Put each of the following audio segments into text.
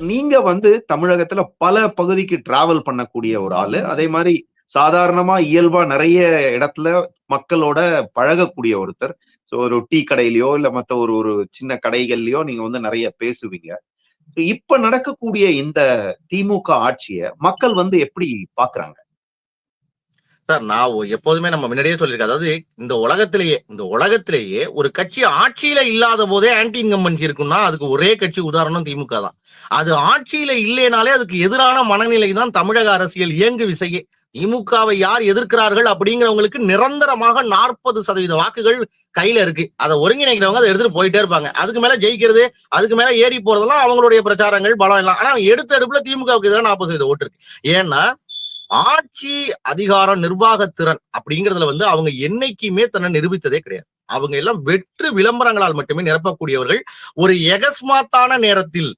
நீங்க வந்து தமிழகத்துல பல பகுதிக்கு டிராவல் பண்ணக்கூடிய ஒரு ஆளு. அதே மாதிரி சாதாரணமா இயல்பா நிறைய இடத்துல மக்களோட பழகக்கூடிய ஒருத்தர். ஸோ ஒரு டீ கடையிலயோ இல்ல மத்த ஒரு ஒரு சின்ன கடைகள்லயோ நீங்க வந்து நிறைய பேசுவீங்க. இப்ப நடக்கக்கூடிய இந்த திமுக ஆட்சிய மக்கள் வந்து எப்படி பாக்குறாங்க? சார் நான் எப்போதுமே நம்ம முன்னாடியே சொல்லியிருக்கேன். அதாவது இந்த உலகத்திலேயே இந்த உலகத்திலேயே ஒரு கட்சி ஆட்சியில இல்லாத போதே ஆன்டி இன்கம்பன்சி இருக்குன்னா அதுக்கு ஒரே கட்சி உதாரணம் திமுக தான். அது ஆட்சியில இல்லைனாலே அதுக்கு எதிரான மனநிலை தான் தமிழக அரசியல் இயங்கு விசையே. திமுகவை யார் எதிர்க்கிறார்கள் அப்படிங்கிறவங்களுக்கு நிரந்தரமாக நாற்பது சதவீத வாக்குகள் கையில இருக்கு. அதை ஒருங்கிணைக்கிறவங்க அதை எடுத்துட்டு போயிட்டே இருப்பாங்க. அதுக்கு மேல ஜெயிக்கிறது அதுக்கு மேல ஏறி போறதெல்லாம் அவங்களுடைய பிரச்சாரங்கள் பலம் எல்லாம் ஆனா எடுத்த எடுப்புல திமுகவுக்கு எதிராக நாற்பது சதவீத ஓட்டு இருக்கு. ஏன்னா ஆட்சி அதிகாரம் நிர்வாகத்திறன் அப்படிங்கறதுல வந்து அவங்க என்னைக்குமே தன்னை நிரூபித்ததே கிடையாது. அவங்க எல்லாம் வெற்று விளம்பரங்களால் மட்டுமே நிரப்பக்கூடியவர்கள். ஒரு எகஸ்மாத்தான நேரத்தில்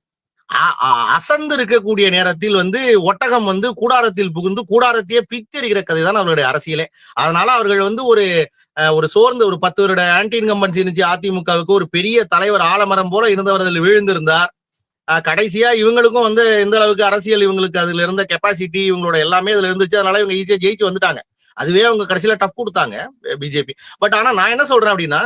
அ- அசந்து இருக்கக்கூடிய நேரத்தில் வந்து ஒட்டகம் வந்து கூடாரத்தில் புகுந்து கூடாரத்தையே பித்திருக்கிற கதை தான் அவர்களுடைய அரசியலே. அதனால அவர்கள் வந்து ஒரு ஒரு சோர்ந்து ஒரு பத்து வருட ஆன்டி இன்கம்பன்சி இருந்துச்சு. அதிமுகவுக்கு ஒரு பெரிய தலைவர் ஆலமரம் போல இருந்தவர்கள் விழுந்திருந்தார். கடைசியா இவங்களுக்கும் வந்து எந்த அளவுக்கு அரசியல் இவங்களுக்கு அதுல இருந்த கெப்பாசிட்டி இவங்களோட எல்லாமே இதுல இருந்துச்சு அதனால இவங்க ஈஸியா ஜெயிச்சு வந்துட்டாங்க. அதுவே அவங்க கடைசியில டஃப் கொடுத்தாங்க பிஜேபி பட் ஆனா நான் என்ன சொல்றேன் அப்படின்னா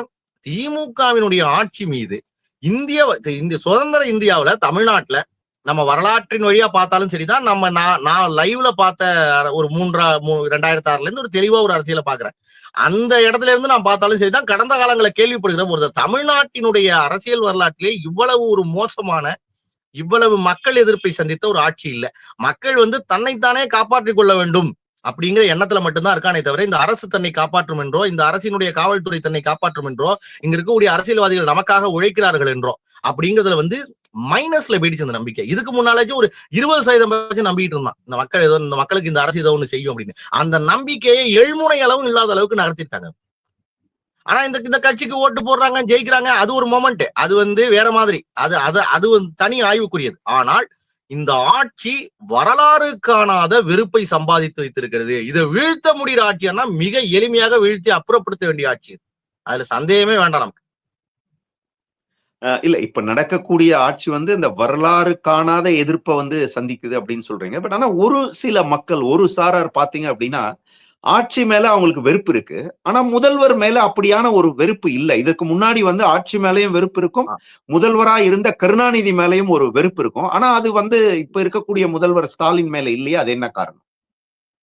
திமுகவினுடைய ஆட்சி மீது இந்திய இந்த சுதந்திர இந்தியாவில தமிழ்நாட்டுல நம்ம வரலாற்றின் வழியா பார்த்தாலும் சரிதான் நம்ம நான் நான் லைவ்ல பார்த்த ஒரு மூன்றா மூ ரெண்டாயிரத்தி ஆறுல இருந்து ஒரு தெளிவா ஒரு அரசியலை பாக்குறேன் அந்த இடத்துல இருந்து நான் பார்த்தாலும் சரிதான் கடந்த காலங்களை கேள்விப்படுகிற ஒரு தமிழ்நாட்டினுடைய அரசியல் வரலாற்றிலே இவ்வளவு ஒரு மோசமான இவ்வளவு மக்கள் எதிர்ப்பை சந்தித்த ஒரு ஆட்சி இல்லை. மக்கள் வந்து தன்னைத்தானே காப்பாற்றிக் கொள்ள வேண்டும் அப்படிங்கிற எண்ணத்துல மட்டும்தான் இருக்கானே தவிர இந்த அரசு தன்னை காப்பாற்றும் என்றோ இந்த அரசினுடைய காவல்துறை தன்னை காப்பாற்றும் என்றோ இங்க இருக்கக்கூடிய அரசியல்வாதிகள் நமக்காக உழைக்கிறார்கள் என்றோ அப்படிங்கிறதுல வந்து மைனஸ்ல போயிடுச்சு அந்த நம்பிக்கை. இதுக்கு முன்னாலேயும் ஒரு இருபது சதவீதம் பேருக்கு நம்பிட்டு இருந்தான். இந்த மக்கள் ஏதோ இந்த மக்களுக்கு இந்த அரசு ஏதோ ஒண்ணு செய்யும் அப்படின்னு. அந்த நம்பிக்கையை எழுமுனை அளவும் இல்லாத அளவுக்கு நகர்த்திட்டாங்க ஆனா இந்த இந்த கட்சிக்கு ஓட்டு போடுறாங்க ஜெயிக்கிறாங்க அது ஒரு மொமெண்ட் அது வந்து வேற மாதிரி. அது அது அது வந்து தனி ஆய்வுக்குரியது. ஆனால் இந்த ஆட்சி வரலாறு காணாத வெறுப்பை சம்பாதித்து வைத்திருக்கிறது. இதை வீழ்த்த முடிகிற ஆட்சியானா மிக எளிமையாக வீழ்த்தி அப்புறப்படுத்த வேண்டிய ஆட்சி அதுல சந்தேகமே வேண்டாம் நமக்கு. இல்ல இப்ப நடக்கக்கூடிய ஆட்சி வந்து இந்த வரலாறு காணாத எதிர்ப்பை வந்து சந்திக்குது அப்படின்னு சொல்றீங்க. பட் ஆனா ஒரு சில மக்கள் ஒரு சாரார் பாத்தீங்க அப்படின்னா ஆட்சி மேல அவங்களுக்கு வெறுப்பு இருக்கு. ஆனா முதல்வர் மேல அப்படியான ஒரு வெறுப்பு இல்ல. இதற்கு முன்னாடி வந்து ஆட்சி மேலயும் வெறுப்பு இருக்கும். முதல்வரா இருந்த கருணாநிதி மேலயும் ஒரு வெறுப்பு இருக்கும். ஆனா அது வந்து இப்ப இருக்கக்கூடிய முதல்வர் ஸ்டாலின் மேல இல்லையா? அது என்ன காரணம்?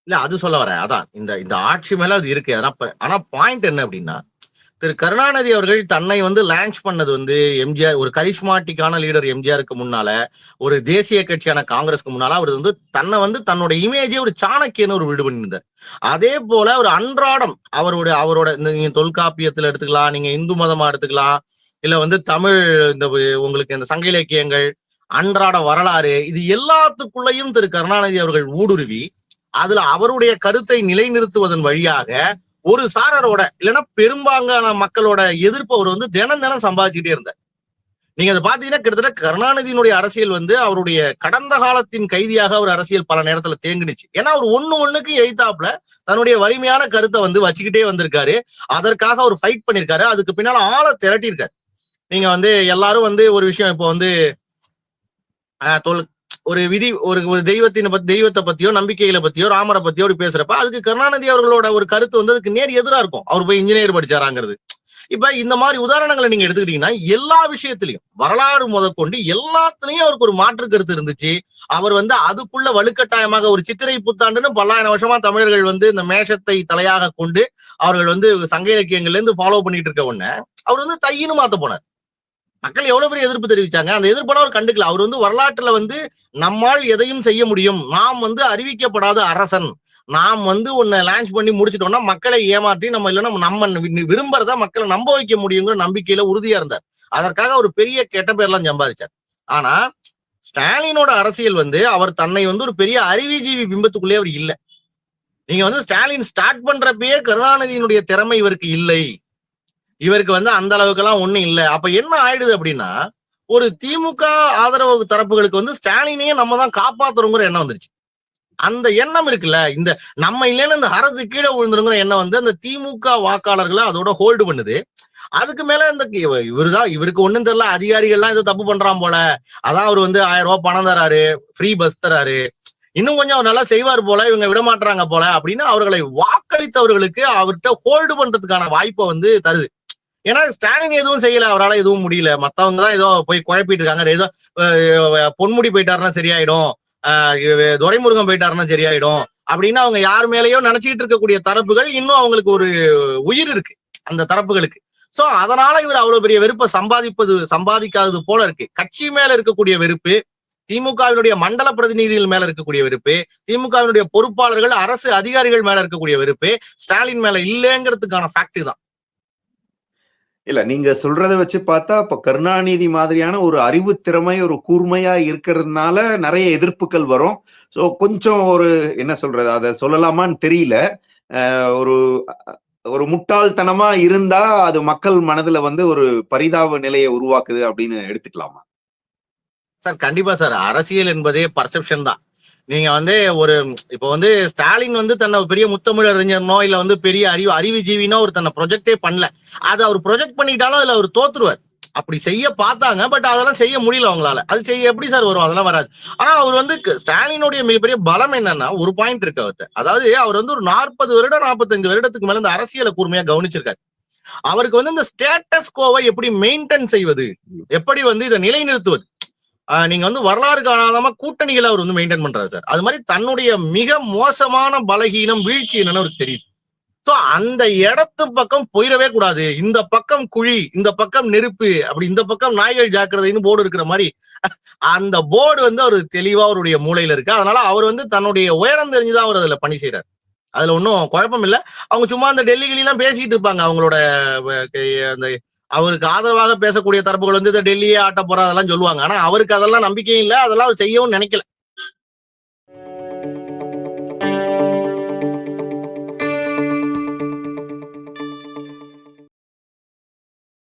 இல்ல அது சொல்ல வரேன். அதான் இந்த இந்த ஆட்சி மேல அது இருக்கு. ஆனா பாயிண்ட் என்ன அப்படின்னா திரு கருணாநிதி அவர்கள் தன்னை வந்து லான்ச் பண்ணது வந்து எம்ஜிஆர் ஒரு கரிஷ்மாட்டிக்கான லீடர் எம்ஜிஆருக்கு முன்னால ஒரு தேசிய கட்சியான காங்கிரஸ்க்கு முன்னால அவர் வந்து தன்னை வந்து தன்னோட இமேஜே ஒரு சாணக்கியன்னு ஒரு வீடு பண்ணியிருந்தார். அதே போல ஒரு அன்றாடம் அவருடைய அவரோட இந்த நீங்க தொல்காப்பியத்துல எடுத்துக்கலாம் நீங்க இந்து மதமா எடுத்துக்கலாம் இல்ல வந்து தமிழ் இந்த உங்களுக்கு இந்த சங்க இலக்கியங்கள் அன்றாட வரலாறு இது எல்லாத்துக்குள்ளேயும் திரு கருணாநிதி அவர்கள் ஊடுருவி அதுல அவருடைய கருத்தை நிலைநிறுத்துவதன் வழியாக ஒரு சாரரோட இல்லைன்னா பெரும்பாங்கான மக்களோட எதிர்ப்பு அவர் வந்து தினம் தினம் சம்பாதிச்சுட்டே இருந்தார். நீங்க அதை பாத்தீங்கன்னா கிட்டத்தட்ட கருணாநிதியினுடைய அரசியல் வந்து அவருடைய கடந்த காலத்தின் கைதியாக அவர் அரசியல் பல நேரத்துல தேங்குனுச்சு. ஏன்னா அவர் ஒண்ணு ஒண்ணுக்கு எய்தாப்ல தன்னுடைய வலிமையான கருத்தை வந்து வச்சுக்கிட்டே வந்திருக்காரு. அதற்காக அவர் ஃபைட் பண்ணிருக்காரு. அதுக்கு பின்னால ஆளை திரட்டியிருக்காரு. நீங்க வந்து எல்லாரும் வந்து ஒரு விஷயம் இப்போ வந்து தொல் ஒரு விதி ஒரு ஒரு தெய்வத்தின பத்தி தெய்வத்தை பத்தியோ நம்பிக்கைகளை பத்தியோ ராமரை பத்தியோ அப்படி பேசுறப்ப அதுக்கு கருணாநிதி அவர்களோட ஒரு கருத்து வந்து அதுக்கு நேர் எதிரா இருக்கும். அவர் போய் இன்ஜினியர் படிச்சாராங்கிறது. இப்ப இந்த மாதிரி உதாரணங்களை நீங்க எடுத்துக்கிட்டீங்கன்னா எல்லா விஷயத்திலையும் வரலாறு முதற்கொண்டு எல்லாத்துலயும் அவருக்கு ஒரு மாற்று கருத்து இருந்துச்சு. அவர் வந்து அதுக்குள்ள வலுக்கட்டாயமாக ஒரு சித்திரை புத்தாண்டுன்னு பல்லாயிரம் வருஷமா தமிழர்கள் வந்து இந்த மேஷத்தை தலையாக கொண்டு அவர்கள் வந்து சங்க இலக்கியங்கள்ல இருந்து ஃபாலோ பண்ணிட்டு இருக்க உடனே அவர் வந்து தையின்னு மாத்த போனார். மக்கள் எவ்வளவு பெரிய எதிர்ப்பு தெரிவிச்சாங்க? அந்த எதிர்ப்பெல்லாம் அவர் கண்டுக்கல. அவர் வந்து வரலாற்றுல வந்து நம்மால் எதையும் செய்ய முடியும். நாம் வந்து அறிவிக்கப்படாத அரசன். நாம் வந்து உன்னை லான்ச் பண்ணி முடிச்சிட்டோம்னா மக்களை ஏமாற்றி நம்ம இல்லைன்னா நம்ம விரும்புறதா விரும்புறத மக்களை நம்ப வைக்க முடியுங்கிற நம்பிக்கையில உறுதியா இருந்தார். அதற்காக ஒரு பெரிய கெட்ட பேர்லாம் சம்பாதிச்சார். ஆனா ஸ்டாலினோட அரசியல் வந்து அவர் தன்னை வந்து ஒரு பெரிய அறிவிஜீவி பிம்பத்துக்குள்ளே அவர் இல்ல. நீங்க வந்து ஸ்டாலின் ஸ்டார்ட் பண்றப்பயே கருணாநிதியினுடைய திறமை இவருக்கு இல்லை. இவருக்கு வந்து அந்த அளவுக்கு எல்லாம் ஒண்ணும் இல்லை. அப்ப என்ன ஆயிடுது அப்படின்னா ஒரு திமுக ஆதரவு தரப்புகளுக்கு வந்து ஸ்டாலினையே நம்ம தான் காப்பாத்துறோங்கிற எண்ணம் வந்துருச்சு. அந்த எண்ணம் இருக்குல்ல இந்த நம்ம இல்லைன்னு இந்த அரசு கீழே விழுந்துருங்கிற எண்ணம் வந்து அந்த திமுக வாக்காளர்களை அதோட ஹோல்டு பண்ணுது. அதுக்கு மேல இந்த இவ- இவருதான் இவருக்கு ஒண்ணும் தெரியல அதிகாரிகள்லாம் ஏதோ தப்பு பண்றான் போல. அதான் அவர் வந்து ஆயிரம் ரூபாய் பணம் தராரு ஃப்ரீ பஸ் தராரு. இன்னும் கொஞ்சம் அவர் நல்லா செய்வார் போல இவங்க விட மாட்டாங்க போல அப்படின்னு அவர்களை வாக்களித்தவர்களுக்கு அவர்கிட்ட ஹோல்டு பண்றதுக்கான வாய்ப்பை வந்து தருது. ஏன்னா ஸ்டாலின் எதுவும் செய்யல. அவரால எதுவும் முடியல. மத்தவங்க தான் ஏதோ போய் குழப்பிட்டு இருக்காங்க ஏதோ பொன்முடி போயிட்டாருன்னா சரியாயிடும். துரைமுருகன் போயிட்டாருன்னா சரியாயிடும். அப்படின்னு அவங்க யார் மேலேயோ நினைச்சிட்டு இருக்கக்கூடிய தரப்புகள் இன்னும் அவங்களுக்கு ஒரு உயிர் இருக்கு. அந்த தரப்புகளுக்கு. சோ அதனால இவர் அவ்வளவு பெரிய வெறுப்பை சம்பாதிப்பது சம்பாதிக்காதது போல இருக்கு. கட்சி மேல இருக்கக்கூடிய வெறுப்பு திமுகவினுடைய மண்டல பிரதிநிதிகள் மேல இருக்கக்கூடிய வெறுப்பு திமுகவினுடைய பொறுப்பாளர்கள் அரசு அதிகாரிகள் மேல இருக்கக்கூடிய வெறுப்பு ஸ்டாலின் மேல இல்லைங்கிறதுக்கான ஃபேக்ட் தான். இல்ல நீங்க சொல்றத வச்சு பார்த்தா இப்ப கருணாநிதி மாதிரியான ஒரு அறிவு திறமை ஒரு கூர்மையா இருக்கிறதுனால நிறைய எதிர்ப்புகள் வரும். சோ கொஞ்சம் ஒரு என்ன சொல்றது அதை சொல்லலாமான்னு தெரியல. ஒரு ஒரு முட்டாள்தனமா இருந்தா அது மக்கள் மனதுல வந்து ஒரு பரிதாப நிலையை உருவாக்குது அப்படின்னு எடுத்துக்கலாமா? சார் கண்டிப்பா சார். அரசியல் என்பதே பர்செப்ஷன் தான். நீங்க வந்து ஒரு இப்போ வந்து ஸ்டாலின் வந்து தன்னை பெரிய முத்தமிழ் அறிஞர்னோ இல்ல வந்து பெரிய அறிவு அறிவுஜீவினோ ஒரு தன்னை ப்ரொஜெக்டே பண்ணல. அதை அவர் ப்ரொஜெக்ட் பண்ணிட்டாலும் அதுல அவர் தோத்துருவார். அப்படி செய்ய பார்த்தாங்க பட் அதெல்லாம் செய்ய முடியல அவங்களால. அது செய்ய எப்படி சார் வரும்? அதெல்லாம் வராது. ஆனா அவர் வந்து ஸ்டாலினுடைய மிகப்பெரிய பலம் என்னன்னா ஒரு பாயிண்ட் இருக்கு அவர்கிட்ட. அதாவது அவர் வந்து ஒரு நாற்பது வருடம் நாற்பத்தஞ்சு வருடத்துக்கு மேல இந்த அரசியலை கூர்மையா கவனிச்சிருக்காரு. அவருக்கு வந்து இந்த ஸ்டேட்டஸ் கோவை எப்படி மெயின்டைன் செய்வது? எப்படி வந்து இதை நிலைநிறுத்துவது? நீங்க வந்து வரலாறு காணாதம கூட்டணிகளை அவர் வந்து மெயின்டைன் பண்றாரு சார் அது மாதிரி தன்னுடைய மிக மோசமான பலகீனம் வீழ்ச்சி என்னன்னு அவருக்கு தெரியுது. சோ அந்த இடத்து பக்கம் போயிடவே கூடாது. இந்த பக்கம் குழி இந்த பக்கம் நெருப்பு அப்படி இந்த பக்கம் நாய்கள் ஜாக்கிரதைன்னு போர்டு இருக்கிற மாதிரி அந்த போர்டு வந்து அவர் தெளிவா அவருடைய மூலையில இருக்கு. அதனால அவர் வந்து தன்னுடைய உயரம் தெரிஞ்சுதான் அவர் அதுல பணி செய்யறாரு அதுல ஒன்றும் குழப்பம் இல்ல. அவங்க சும்மா அந்த டெல்லி பேசிக்கிட்டு பேசிட்டு இருப்பாங்க. அவங்களோட அந்த அவருக்கு ஆதரவாக பேசக்கூடிய தரப்புகள் வந்து டெல்லியே ஆட்ட போறா அதெல்லாம் சொல்லுவாங்க. ஆனா அவருக்கு அதெல்லாம் நம்பிக்கையும் இல்லை அதெல்லாம் செய்யவும் நினைக்கல.